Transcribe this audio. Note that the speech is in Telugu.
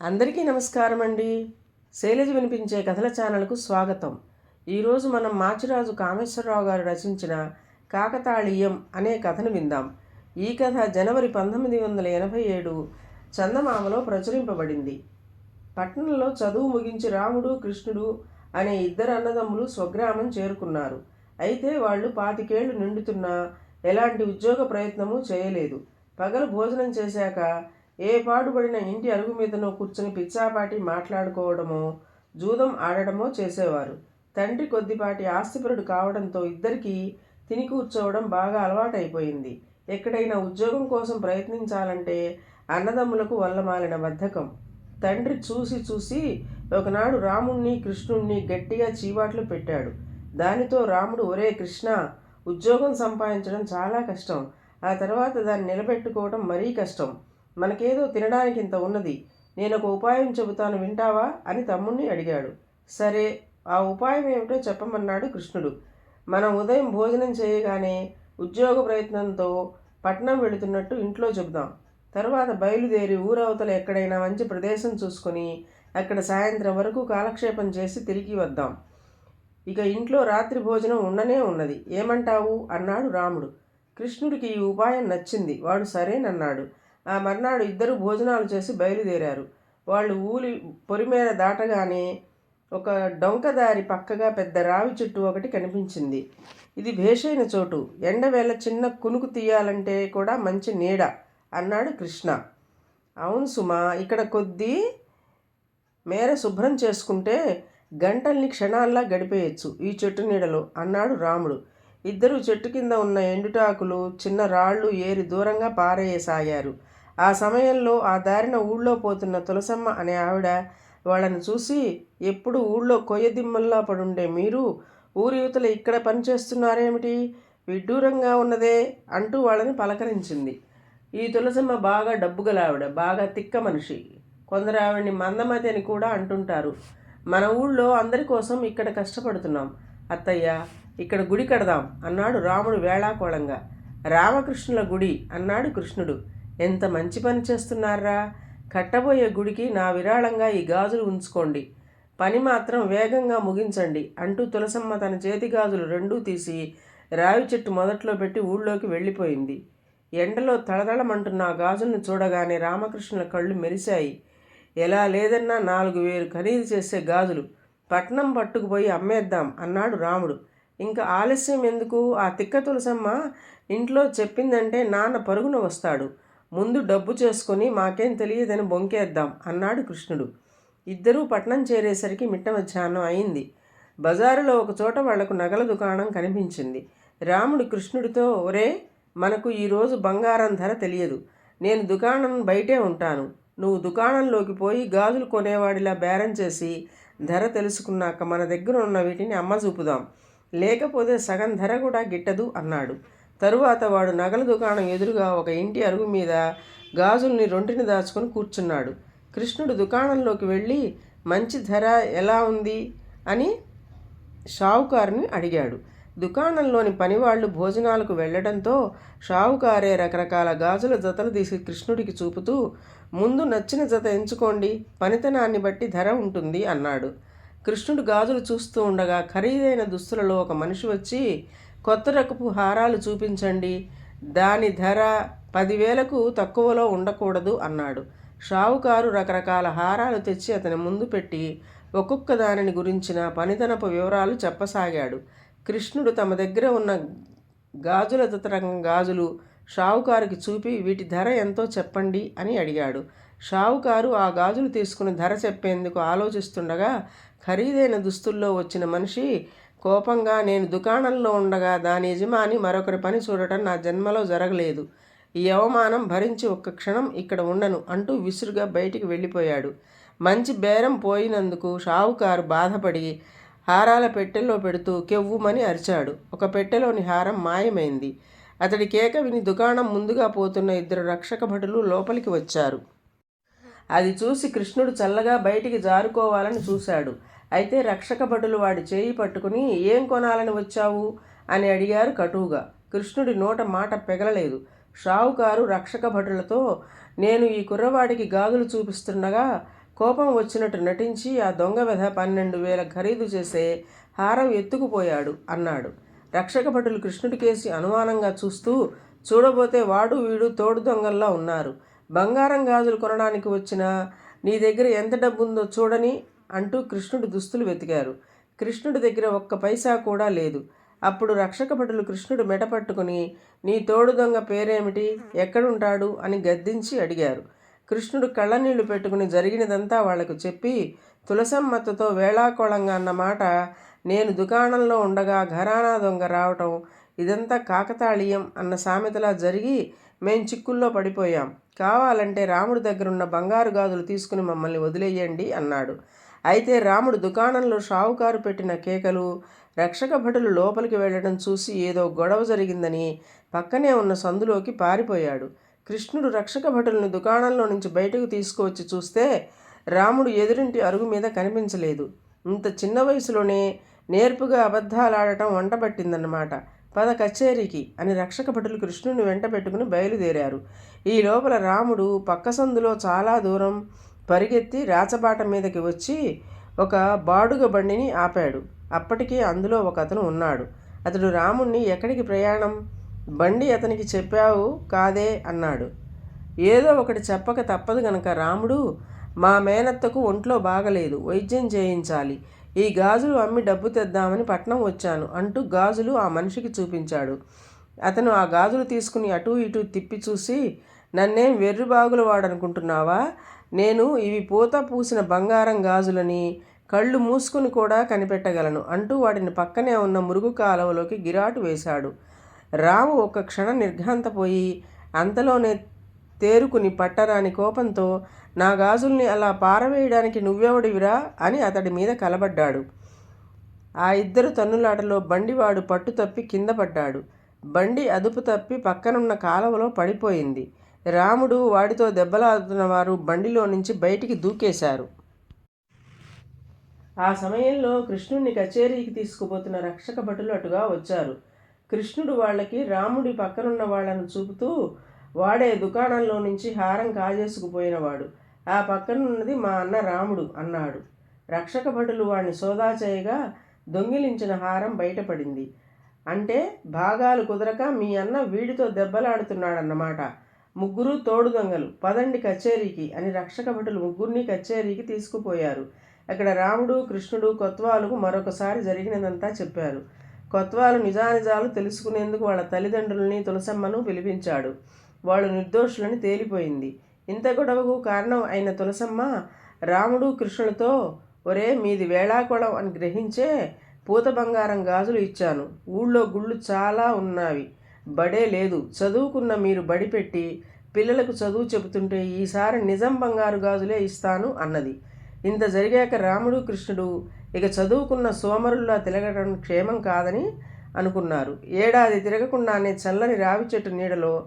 అందరికీ నమస్కారం అండి శైలజ వినిపించే కథల ఛానల్కు స్వాగతం. ఈరోజు మనం మాచిరాజు కామేశ్వరరావు గారు రచించిన కాకతాళీయం అనే కథను విందాం. ఈ కథ జనవరి పంతొమ్మిది వందల ఎనభై ఏడు చందమామలో ప్రచురింపబడింది. పట్టణంలో చదువు ముగించి రాముడు కృష్ణుడు అనే ఇద్దరు అన్నదమ్ములు స్వగ్రామం చేరుకున్నారు. అయితే వాళ్ళు పాతికేళ్ళు నిండుతున్నా ఎలాంటి ఉద్యోగ ప్రయత్నము చేయలేదు. పగలు భోజనం చేశాక ఏ పాడుపడిన ఇంటి అరుగు మీదనో కూర్చుని పిచ్చాపాటి మాట్లాడుకోవడమో జూదం ఆడడమో చేసేవారు. తండ్రి కొద్దిపాటి ఆస్తిపరుడు కావడంతో ఇద్దరికీ తిని కూర్చోవడం బాగా అలవాటైపోయింది. ఎక్కడైనా ఉద్యోగం కోసం ప్రయత్నించాలంటే అన్నదమ్ములకు వల్లమాలిన బద్ధకం. తండ్రి చూసి చూసి ఒకనాడు రాముణ్ణి కృష్ణుణ్ణి గట్టిగా చీవాట్లు పెట్టాడు. దానితో రాముడు ఒరే కృష్ణ ఉద్యోగం సంపాదించడం చాలా కష్టం. ఆ తర్వాత దాన్ని నిలబెట్టుకోవడం మరీ కష్టం. మనకేదో తినడానికి ఇంత ఉన్నది. నేను ఒక ఉపాయం చెబుతాను వింటావా? అని తమ్ముణ్ణి అడిగాడు. సరే ఆ ఉపాయం ఏమిటో చెప్పమన్నాడు కృష్ణుడు. మనం ఉదయం భోజనం చేయగానే ఉద్యోగ ప్రయత్నంతో పట్నం వెళుతున్నట్టు ఇంట్లో చెబుదాం. తర్వాత బయలుదేరి ఊరవతల ఎక్కడైనా మంచి ప్రదేశం చూసుకొని అక్కడ సాయంత్రం వరకు కాలక్షేపం చేసి తిరిగి వద్దాం. ఇక ఇంట్లో రాత్రి భోజనం ఉండనే ఉన్నది. ఏమంటావు? అన్నాడు రాముడు. కృష్ణుడికి ఈ ఉపాయం నచ్చింది. వాడు సరేనన్నాడు. ఆ మర్నాడు ఇద్దరు భోజనాలు చేసి బయలుదేరారు. వాళ్ళు ఊలి పొరిమేర దాటగానే ఒక డొంకదారి పక్కగా పెద్ద రావి చెట్టు ఒకటి కనిపించింది. ఇది భేషైన చోటు. ఎండవేళ చిన్న కునుకు తీయాలంటే కూడా మంచి నీడ అన్నాడు కృష్ణ. అవును సుమా ఇక్కడ కొద్దీ మేర శుభ్రం చేసుకుంటే గంటల్ని క్షణాల్లా గడిపేయచ్చు ఈ చెట్టు నీడలో అన్నాడు రాముడు. ఇద్దరు చెట్టు కింద ఉన్న ఎండుటాకులు చిన్న రాళ్ళు ఏరి దూరంగా పారేయసాగారు ఆ సమయంలో ఆ దారిన ఊళ్ళో పోతున్న తులసమ్మ అనే ఆవిడ వాళ్ళని చూసి ఎప్పుడు ఊళ్ళో కొయ్యదిమ్మల్లా పడుండే మీరు? ఊరి యువతలు ఇక్కడ పనిచేస్తున్నారేమిటి విడ్డూరంగా ఉన్నదే అంటూ వాళ్ళని పలకరించింది. ఈ తులసమ్మ బాగా డబ్బు గల ఆవిడ బాగా తిక్క మనిషి. కొందరు ఆవిడ్ని మందమతి అని కూడా అంటుంటారు. మన ఊళ్ళో అందరి కోసం ఇక్కడ కష్టపడుతున్నాం. అత్తయ్య ఇక్కడ గుడి కడదాం అన్నాడు రాముడు వేళాకోళంగా. రామకృష్ణుల గుడి అన్నాడు కృష్ణుడు. ఎంత మంచి పని చేస్తున్నారా? కట్టబోయే గుడికి నా విరాళంగా ఈ గాజులు ఉంచుకోండి. పని మాత్రం వేగంగా ముగించండి అంటూ తులసమ్మ తన చేతి గాజులు రెండూ తీసి రావి చెట్టు మొదట్లో పెట్టి ఊళ్ళోకి వెళ్ళిపోయింది. ఎండలో తళతళమంటున్న ఆ గాజులను చూడగానే రామకృష్ణుల కళ్ళు మెరిశాయి. ఎలా లేదన్నా నాలుగు వేలు ఖరీదు చేసే గాజులు. పట్నం పట్టుకుపోయి అమ్మేద్దాం అన్నాడు రాముడు. ఇంకా ఆలస్యం ఎందుకు? ఆ తిక్క తులసమ్మ ఇంట్లో చెప్పిందంటే నాన్న పరుగున వస్తాడు. ముందు డబ్బు చేసుకుని మాకేం తెలియదని బొంకేద్దాం అన్నాడు కృష్ణుడు. ఇద్దరూ పట్నం చేరేసరికి మిట్ట మధ్యాహ్నం అయింది. బజారులో ఒక చోట వాళ్ళకు నగల దుకాణం కనిపించింది. రాముడు కృష్ణుడితో ఒరే మనకు ఈరోజు బంగారం ధర తెలియదు. నేను దుకాణం బయటే ఉంటాను. నువ్వు దుకాణంలోకి పోయి గాజులు కొనేవాడిలా బేరం చేసి ధర తెలుసుకున్నాక మన దగ్గర ఉన్న వీటిని అమ్మ చూపుదాం. లేకపోతే సగం ధర కూడా గిట్టదు అన్నాడు. తరువాత వాడు నగల దుకాణం ఎదురుగా ఒక ఇంటి అరుగు మీద గాజుల్ని రొంటిని దాచుకొని కూర్చున్నాడు. కృష్ణుడు దుకాణంలోకి వెళ్ళి మంచి ధర ఎలా ఉంది? అని షావుకారుని అడిగాడు. దుకాణంలోని పనివాళ్ళు భోజనాలకు వెళ్ళడంతో షావుకారే రకరకాల గాజుల జతలు తీసి కృష్ణుడికి చూపుతూ ముందు నచ్చిన జత ఎంచుకోండి పనితనాన్ని బట్టి ధర ఉంటుంది అన్నాడు. కృష్ణుడు గాజులు చూస్తూ ఉండగా ఖరీదైన దుస్తులలో ఒక మనిషి వచ్చి కొత్త రకపు హారాలు చూపించండి. దాని ధర పదివేలకు తక్కువలో ఉండకూడదు అన్నాడు. షావుకారు రకరకాల హారాలు తెచ్చి అతని ముందు పెట్టి ఒక్కొక్క దానిని గురించిన పనితనపు వివరాలు చెప్పసాగాడు. కృష్ణుడు తమ దగ్గర ఉన్న గాజుల తతరంగం గాజులు షావుకారుకి చూపి వీటి ధర ఎంతో చెప్పండి అని అడిగాడు. షావుకారు ఆ గాజులు తీసుకుని ధర చెప్పేందుకు ఆలోచిస్తుండగా ఖరీదైన దుస్తుల్లో వచ్చిన మనిషి కోపంగా నేను దుకాణంలో ఉండగా దాని యజమాని మరొకరి పని చూడటం నా జన్మలో జరగలేదు. ఈ అవమానం భరించి ఒక్క క్షణం ఇక్కడ ఉండను అంటూ విసురుగా బయటికి వెళ్ళిపోయాడు. మంచి బేరం పోయినందుకు షావుకారు బాధపడి హారాల పెట్టెల్లో పెడుతూ కెవ్వుమని అరిచాడు. ఒక పెట్టెలోని హారం మాయమైంది. అతడి కేక విని దుకాణం ముందుగా పోతున్న ఇద్దరు రక్షక భటులు లోపలికి వచ్చారు. అది చూసి కృష్ణుడు చల్లగా బయటికి జారుకోవాలని చూశాడు. అయితే రక్షక భటులు వాడి చేయి పట్టుకుని ఏం కొనాలని వచ్చావు? అని అడిగారు కటువుగా. కృష్ణుడి నోట మాట పెగలలేదు. షావుకారు రక్షక భటులతో నేను ఈ కుర్రవాడికి గాగులు చూపిస్తుండగా కోపం వచ్చినట్టు నటించి ఆ దొంగ వెధ పన్నెండు వేల ఖరీదు చేసే హారం ఎత్తుకుపోయాడు అన్నాడు. రక్షక భటులు కృష్ణుడి కేసి అనుమానంగా చూస్తూ చూడబోతే వాడు వీడు తోడు దొంగల్లా ఉన్నారు. బంగారం గాజులు కొనడానికి వచ్చిన నీ దగ్గర ఎంత డబ్బు ఉందో చూడని అంటూ కృష్ణుడు దుస్తులు వెతికారు. కృష్ణుడి దగ్గర ఒక్క పైసా కూడా లేదు. అప్పుడు రక్షక భటులు కృష్ణుడు మెటపట్టుకుని నీ తోడు దొంగ పేరేమిటి? ఎక్కడుంటాడు? అని గద్దించి అడిగారు. కృష్ణుడు కళ్ళనీళ్ళు పెట్టుకుని జరిగినదంతా వాళ్ళకు చెప్పి తులసమ్మతతో వేళాకోళంగా అన్నమాట నేను దుకాణంలో ఉండగా ఘరానా దొంగ రావటం ఇదంతా కాకతాళీయం అన్న సామెతలా జరిగి మేం చిక్కుల్లో పడిపోయాం. కావాలంటే రాముడి దగ్గరున్న బంగారు గాజులు తీసుకుని మమ్మల్ని వదిలేయండి అన్నాడు. అయితే రాముడు దుకాణంలో షావుకారు పెట్టిన కేకలు రక్షక భటులు లోపలికి వెళ్ళడం చూసి ఏదో గొడవ జరిగిందని పక్కనే ఉన్న సందులోకి పారిపోయాడు. కృష్ణుడు రక్షక భటులను దుకాణంలో నుంచి బయటకు తీసుకువచ్చి చూస్తే రాముడు ఎదురింటి అరుగు మీద కనిపించలేదు. ఇంత చిన్న వయసులోనే నేర్పుగా అబద్ధాలాడటం వంట పట్టిందన్నమాట పద కచేరీకి అని రక్షక భటులు కృష్ణుని వెంట పెట్టుకుని బయలుదేరారు. ఈ లోపల రాముడు పక్క సందులో చాలా దూరం పరిగెత్తి రాచబాట మీదకి వచ్చి ఒక బాడుగ బండిని ఆపాడు. అప్పటికే అందులో ఒక అతను ఉన్నాడు. అతడు రాముణ్ణి ఎక్కడికి ప్రయాణం? బండి అతనికి చెప్పావు కాదే అన్నాడు. ఏదో ఒకటి చెప్పక తప్పదు గనక రాముడు మా మేనత్తకు ఒంట్లో బాగలేదు వైద్యం చేయించాలి. ఈ గాజులు అమ్మి డబ్బు తెద్దామని పట్నం వచ్చాను అంటూ గాజులు ఆ మనిషికి చూపించాడు. అతను ఆ గాజులు తీసుకుని అటూ ఇటూ తిప్పి చూసి నన్నేం వెర్రిబాగుల వాడనుకుంటున్నావా? నేను ఇవి పూత పూసిన బంగారం గాజులని కళ్ళు మూసుకుని కూడా కనిపెట్టగలను అంటూ వాటిని పక్కనే ఉన్న మురుగు కాలువలోకి గిరాటు వేశాడు. రాము ఒక క్షణం నిర్ఘాంతపోయి అంతలోనే తేరుకుని పట్టరాని కోపంతో నా గాజుల్ని అలా పారవేయడానికి నువ్వెవడివిరా? అని అతడి మీద కలబడ్డాడు. ఆ ఇద్దరు తన్నులాటలో బండివాడు పట్టు తప్పి కింద పడ్డాడు. బండి అదుపు తప్పి పక్కనున్న కాలువలో పడిపోయింది. రాముడు వాడితో దెబ్బలాడుతున్న వారు బండిలో నుంచి బయటికి దూకేశారు. ఆ సమయంలో కృష్ణుణ్ణి కచేరీకి తీసుకుపోతున్న రక్షక భటులు అటుగా వచ్చారు. కృష్ణుడు వాళ్ళకి రాముడి పక్కనున్న వాళ్ళను చూపుతూ వాడే దుకాణంలో నుంచి హారం కాజేసుకుపోయినవాడు. ఆ పక్కనున్నది మా అన్న రాముడు అన్నాడు. రక్షక భటులు వాడిని సోదా చేయగా దొంగిలించిన హారం బయటపడింది. అంటే భాగాలు కుదరక మీ అన్న వీడితో దెబ్బలాడుతున్నాడన్నమాట. ముగ్గురు తోడు దొంగలు. పదండి కచేరీకి అని రక్షక భటులు ముగ్గురిని కచేరీకి తీసుకుపోయారు. అక్కడ రాముడు కృష్ణుడు కొత్వాలకు మరొకసారి జరిగినదంతా చెప్పారు. కొత్వాలు నిజానిజాలు తెలుసుకునేందుకు వాళ్ళ తల్లిదండ్రులని తులసమ్మను పిలిపించాడు. వాళ్ళు నిర్దోషులని తేలిపోయింది. ఇంత గొడవకు కారణం అయిన తులసమ్మ రాముడు కృష్ణులతో ఒరే మీది వేళాకొళం అని గ్రహించే పూత బంగారం గాజులు ఇచ్చాను. ఊళ్ళో గుళ్ళు చాలా ఉన్నవి. బడే లేదు. చదువుకున్న మీరు బడి పెట్టి పిల్లలకు చదువు చెబుతుంటే ఈసారి నిజం బంగారు గాజులే ఇస్తాను అన్నది. ఇంత జరిగాక రాముడు కృష్ణుడు ఇక చదువుకున్న సోమరుల్లా తిరగడం క్షేమం కాదని అనుకున్నారు. ఏడాది తిరగకుండానే చల్లని రావి చెట్టు నీడలో